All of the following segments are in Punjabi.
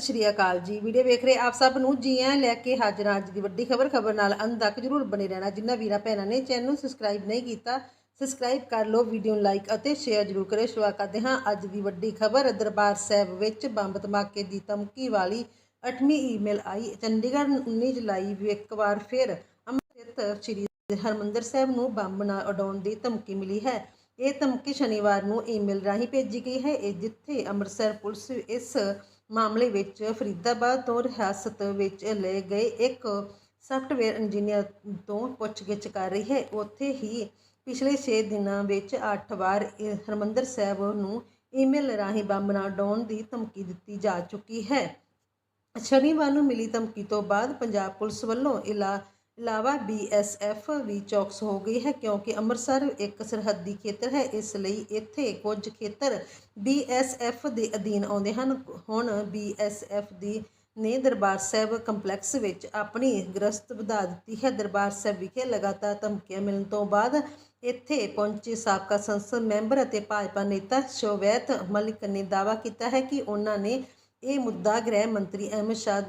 ਸਤਿ ਸ਼੍ਰੀ ਅਕਾਲ ਜੀ। ਵੀਡੀਓ ਵੇਖ ਰਹੇ ਆਪ ਸਭ ਨੂੰ ਜੀ ਆਇਆਂ ਲੈ ਕੇ ਹਾਜ਼ਰ ਹਾਂ ਅੱਜ ਦੀ ਵੱਡੀ ਖਬਰ। ਖਬਰ ਨਾਲ ਅੰਤ ਤੱਕ ਜਰੂਰ ਬਣੇ ਰਹਿਣਾ। ਜਿਨ੍ਹਾਂ ਵੀਰਾਂ ਭੈਣਾਂ ਨੇ ਚੈਨਲ ਨੂੰ ਸਬਸਕ੍ਰਾਈਬ ਨਹੀਂ ਕੀਤਾ ਸਬਸਕ੍ਰਾਈਬ ਕਰ ਲਓ ਵੀਡੀਓ ਨੂੰ ਲਾਈਕ ਅਤੇ ਸ਼ੇਅਰ ਜਰੂਰ ਕਰੇ ਸ਼ੁਰੂ ਕਰਦੇ ਹਾਂ ਅੱਜ ਦੀ ਵੱਡੀ ਖਬਰ। ਦਰਬਾਰ ਸਾਹਿਬ ਵਿੱਚ ਬੰਬ ਧਮਾਕੇ ਦੀ ਧਮਕੀ ਵਾਲੀ 8ਵੀਂ ਈਮੇਲ ਆਈ। ਚੰਡੀਗੜ੍ਹ 19 ਜੁਲਾਈ ਵੀ ਇੱਕ ਵਾਰ ਫਿਰ ਅੰਮ੍ਰਿਤ ਸ੍ਰੀ ਹਰਮੰਦਰ ਸਾਹਿਬ ਨੂੰ ਬੰਬ ਨਾਲ ਉਡਾਉਣ ਦੀ ਧਮਕੀ ਮਿਲੀ ਹੈ। ਇਹ ਧਮਕੀ ਸ਼ਨੀਵਾਰ ਨੂੰ ਈਮੇਲ ਰਾਹੀਂ ਭੇਜੀ ਗਈ ਹੈ। ਇਹ ਜਿੱਥੇ ਅੰਮ੍ਰਿਤਸਰ ਪੁਲਿਸ ਇਸ ਮਾਮਲੇ ਵਿੱਚ ਫਰੀਦਾਬਾਦ ਤੋਂ ਰਿਆਸਤ ਵਿੱਚ ਲਏ ਗਏ ਇੱਕ ਸਾਫਟਵੇਅਰ ਇੰਜੀਨੀਅਰ ਤੋਂ ਪੁੱਛਗਿੱਛ ਕਰ ਰਹੀ ਹੈ। ਉੱਥੇ ਹੀ ਪਿਛਲੇ 6 ਦਿਨਾਂ ਵਿੱਚ 8 ਵਾਰ ਇਹ ਹਰਮੰਦਰ ਸਾਹਿਬ ਨੂੰ ਈਮੇਲ ਰਾਹੀਂ ਬੰਬ ਨਾਲ ਡਾਉਣ ਦੀ ਧਮਕੀ ਦਿੱਤੀ ਜਾ ਚੁੱਕੀ ਹੈ। ਸ਼ਨੀਵਾਰ ਨੂੰ ਮਿਲੀ ਧਮਕੀ ਤੋਂ ਬਾਅਦ ਪੰਜਾਬ ਪੁਲਿਸ ਵੱਲੋਂ ਇਲਾ ਇਲਾਵਾ ਬੀਐਸਐਫ ਵੀ ਚੌਕਸ ਹੋ ਗਈ ਹੈ ਕਿਉਂਕਿ ਅੰਮ੍ਰਿਤਸਰ ਇੱਕ ਸਰਹੱਦੀ ਖੇਤਰ ਹੈ, ਇਸ ਲਈ ਇੱਥੇ ਕੁਝ ਖੇਤਰ ਬੀਐਸਐਫ ਦੇ ਅਧੀਨ ਆਉਂਦੇ ਹਨ। ਹੁਣ ਬੀਐਸਐਫ ਦੀ ਨੇ ਦਰਬਾਰ ਸਾਹਿਬ ਕੰਪਲੈਕਸ ਵਿੱਚ ਆਪਣੀ ਗ੍ਰਸਤ ਵਧਾ ਦਿੱਤੀ ਹੈ। ਦਰਬਾਰ ਸਾਹਿਬ ਵਿਖੇ ਲਗਾਤਾਰ ਧਮਕੀਆਂ ਮਿਲਣ ਤੋਂ ਬਾਅਦ ਇੱਥੇ ਪਹੁੰਚੇ ਸਾਬਕਾ ਸੰਸਦ ਮੈਂਬਰ ਅਤੇ ਭਾਜਪਾ ਨੇਤਾ ਸ਼ੋਵੈਤ ਮਲਿਕ ਨੇ ਦਾਅਵਾ ਕੀਤਾ ਹੈ ਕਿ ਉਹਨਾਂ ਨੇ ਇਹ ਮੁੱਦਾ ਗ੍ਰਹਿ ਮੰਤਰੀ ਅਹਿਮਦ ਸ਼ਾਹ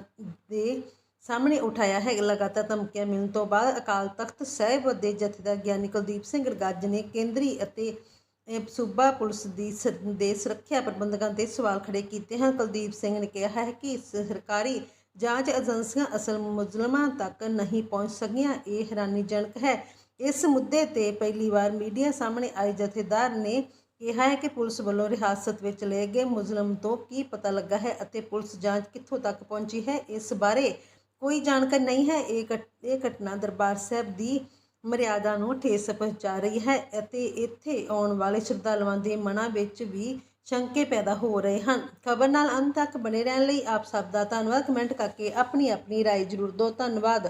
ਦੇ ਸਾਹਮਣੇ ਉਠਾਇਆ ਹੈ। ਲਗਾਤਾਰ ਧਮਕੀਆਂ ਮਿਲਣ ਤੋਂ ਬਾਅਦ ਅਕਾਲ ਤਖਤ ਸਾਹਿਬ ਦੇ ਜਥੇਦਾਰ ਗਿਆਨੀ ਕੁਲਦੀਪ ਸਿੰਘ ਗੱਜ ਨੇ ਕੇਂਦਰੀ ਅਤੇ ਸੂਬਾ ਪੁਲਿਸ ਦੀ ਸ- ਦੇ ਸੁਰੱਖਿਆ ਪ੍ਰਬੰਧਕਾਂ ਤੇ ਸਵਾਲ ਖੜੇ ਕੀਤੇ ਹਨ। ਕੁਲਦੀਪ ਸਿੰਘ ਨੇ ਕਿਹਾ ਹੈ ਕਿ ਸਰਕਾਰੀ ਜਾਂਚ ਏਜੰਸੀਆਂ ਅਸਲ ਮੁਜ਼ਲਮਾਂ ਤੱਕ ਨਹੀਂ ਪਹੁੰਚ ਸਕੀਆਂ। ਇਹ ਹੈਰਾਨੀਜਨਕ ਹੈ। ਇਸ ਮੁੱਦੇ ਤੇ ਪਹਿਲੀ ਵਾਰ ਮੀਡੀਆ ਸਾਹਮਣੇ ਆਏ ਜਥੇਦਾਰ ਨੇ ਕਿਹਾ ਹੈ ਕਿ ਪੁਲਿਸ ਵੱਲੋਂ ਰਿਹਾਸਤ ਵਿੱਚ ਲਏ ਗਏ ਮੁਜ਼ਲਮ ਤੋਂ ਕੀ ਪਤਾ ਲੱਗਾ ਹੈ ਅਤੇ ਪੁਲਿਸ ਜਾਂਚ ਕਿੱਥੋਂ ਤੱਕ ਪਹੁੰਚੀ ਹੈ। ਇਸ ਬਾਰੇ ਕੋਈ ਜਾਣਕਾਰੀ ਨਹੀਂ ਹੈ ਇਹ ਘਟ- ਇਹ ਘਟਨਾ ਦਰਬਾਰ ਸਾਹਿਬ ਦੀ ਮਰਿਆਦਾ ਨੂੰ ਠੇਸ ਪਹੁੰਚਾ ਰਹੀ ਹੈ ਅਤੇ ਇੱਥੇ ਆਉਣ ਵਾਲੇ ਸ਼ਰਧਾਲੂਆਂ ਦੇ ਮਨਾਂ ਵਿੱਚ ਵੀ ਸ਼ੰਕੇ ਪੈਦਾ ਹੋ ਰਹੇ ਹਨ ਖਬਰ ਨਾਲ ਅੰਤ ਤੱਕ ਬਣੇ ਰਹਿਣ ਲਈ ਆਪ ਸਭ ਦਾ ਧੰਨਵਾਦ ਕਮੈਂਟ ਕਰਕੇ ਆਪਣੀ ਆਪਣੀ رائے ਜ਼ਰੂਰ ਦਿਓ ਧੰਨਵਾਦ